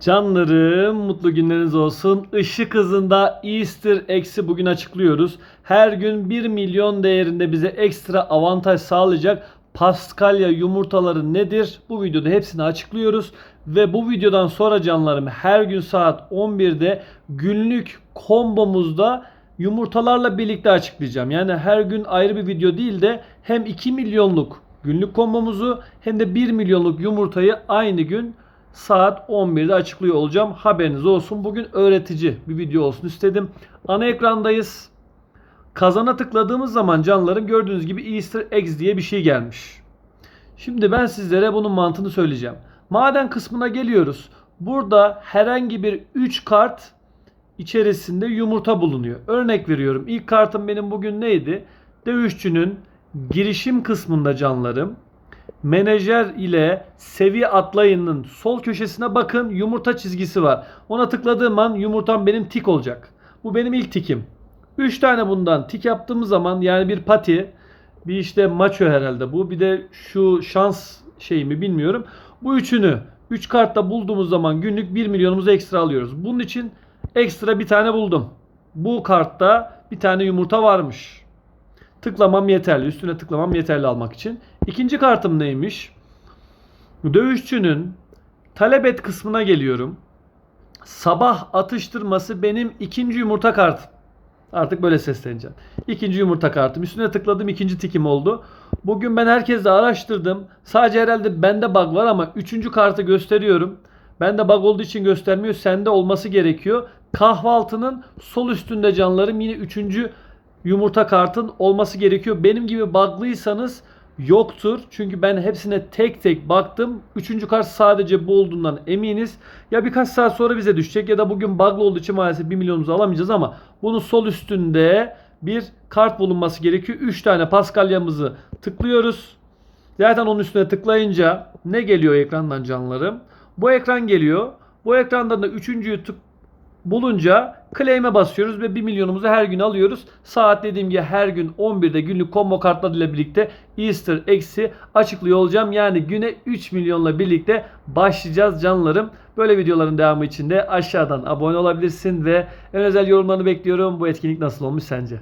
Canlarım mutlu günleriniz olsun. Işık hızında Easter eksi bugün açıklıyoruz. Her gün 1 milyon değerinde bize ekstra avantaj sağlayacak Paskalya yumurtaları nedir? Bu videoda hepsini açıklıyoruz. Ve bu videodan sonra canlarım her gün saat 11'de günlük kombomuzda yumurtalarla birlikte açıklayacağım. Yani her gün ayrı bir video değil de hem 2 milyonluk günlük kombomuzu hem de 1 milyonluk yumurtayı aynı gün saat 11'de açıklıyor olacağım. Haberiniz olsun. Bugün öğretici bir video olsun istedim. Ana ekrandayız. Kazana tıkladığımız zaman canlarım gördüğünüz gibi Easter eggs diye bir şey gelmiş. Şimdi ben sizlere bunun mantığını söyleyeceğim. Maden kısmına geliyoruz. Burada herhangi bir 3 kart içerisinde yumurta bulunuyor. Örnek veriyorum. İlk kartım benim bugün neydi? Dövüşçünün girişim kısmında canlarım menajer ile seviye atlayının sol köşesine bakın yumurta çizgisi var. Ona tıkladığım an yumurtam benim tik olacak. Bu benim ilk tikim. 3 tane bundan tik yaptığımız zaman yani bir pati bir işte maço herhalde bu bir de şu şans şey mi bilmiyorum. Bu üçünü 3 kartta bulduğumuz zaman günlük 1 milyonumuzu ekstra alıyoruz. Bunun için ekstra bir tane buldum. Bu kartta bir tane yumurta varmış. Tıklamam yeterli. Üstüne tıklamam yeterli almak için. İkinci kartım neymiş? Dövüşçünün talep et kısmına geliyorum. Sabah atıştırması benim ikinci yumurta kartım. Artık böyle sesleneceğim. İkinci yumurta kartım. Üstüne tıkladım ikinci tikim oldu. Bugün ben herkesle araştırdım. Sadece herhalde bende bug var ama üçüncü kartı gösteriyorum. Bende bug olduğu için göstermiyor. Sende olması gerekiyor. Kahvaltının sol üstünde canlarım yine üçüncü yumurta kartın olması gerekiyor. Benim gibi bug'lıysanız yoktur. Çünkü ben hepsine tek tek baktım. Üçüncü kart sadece bu olduğundan eminiz. Ya birkaç saat sonra bize düşecek ya da bugün bug'lı olduğu için maalesef 1 milyonumuzu alamayacağız ama bunun sol üstünde bir kart bulunması gerekiyor. 3 tane Paskalya'mızı tıklıyoruz. Zaten onun üstüne tıklayınca ne geliyor ekrandan canlarım? Bu ekran geliyor. Bu ekrandan da üçüncüyü tık bulunca claim'e basıyoruz ve 1 milyonumuzu her gün alıyoruz. Saat dediğim gibi her gün 11'de günlük combo kartlarıyla birlikte Easter eksi açıklıyor olacağım. Yani güne 3 milyonla birlikte başlayacağız canlarım. Böyle videoların devamı için de aşağıdan abone olabilirsin ve en özel yorumlarını bekliyorum. Bu etkinlik nasıl olmuş sence?